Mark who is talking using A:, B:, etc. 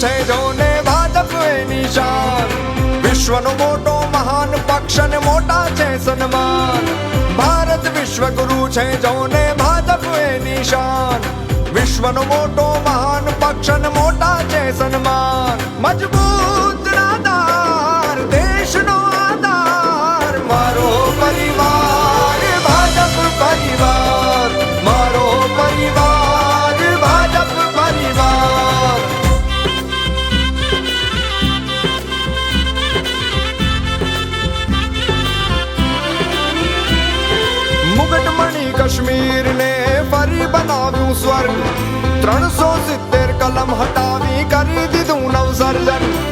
A: છે જોને ભાજપ એની શાન વિશ્વનો મોટો મહાન પક્ષ ને મોટા છે સન્માન. ભારત વિશ્વગુરુ છે જોને ભાજપ એની શાન. વિશ્વનો મોટો મહાન પક્ષ ને મોટા છે સન્માન. મજબૂત મુગટમણી કાશ્મીર ને ફરી બનાવ્યું સ્વર્ગ ત્રણસો સિત્તેર કલમ હટાવી કરી દીધું નવસર્જન.